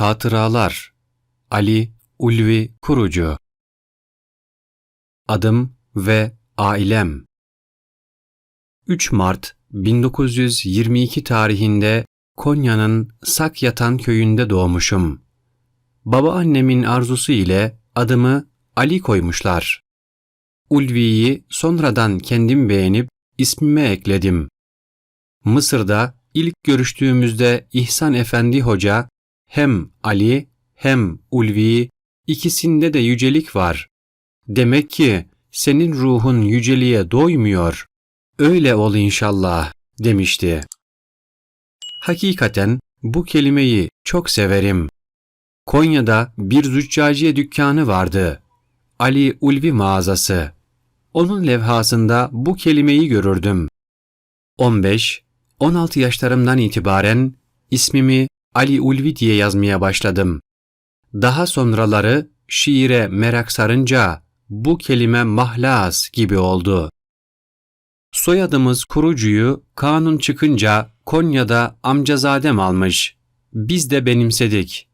Hatıralar Ali Ulvi Kurucu Adım ve ailem 3 Mart 1922 tarihinde Konya'nın Sakyatan köyünde doğmuşum. Babaannemin arzusu ile adımı Ali koymuşlar. Ulvi'yi sonradan kendim beğenip ismime ekledim. Mısır'da ilk görüştüğümüzde İhsan Efendi Hoca hem Ali hem Ulvi ikisinde de yücelik var. Demek ki senin ruhun yüceliğe doymuyor. Öyle ol inşallah demişti. Hakikaten bu kelimeyi çok severim. Konya'da bir züccaciye dükkanı vardı. Ali Ulvi mağazası. Onun levhasında bu kelimeyi görürdüm. 15, 16 yaşlarımdan itibaren ismimi Ali Ulvi diye yazmaya başladım. Daha sonraları şiire merak sarınca bu kelime mahlas gibi oldu. Soyadımız Kurucu'yu kanun çıkınca Konya'da amcazadem almış. Biz de benimsedik.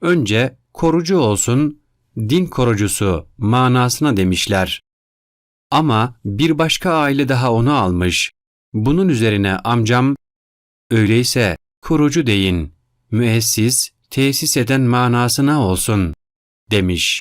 Önce korucu olsun, din korucusu manasına demişler. Ama bir başka aile daha onu almış. Bunun üzerine amcam, öyleyse kurucu deyin, müessis, tesis eden manasına olsun, demiş.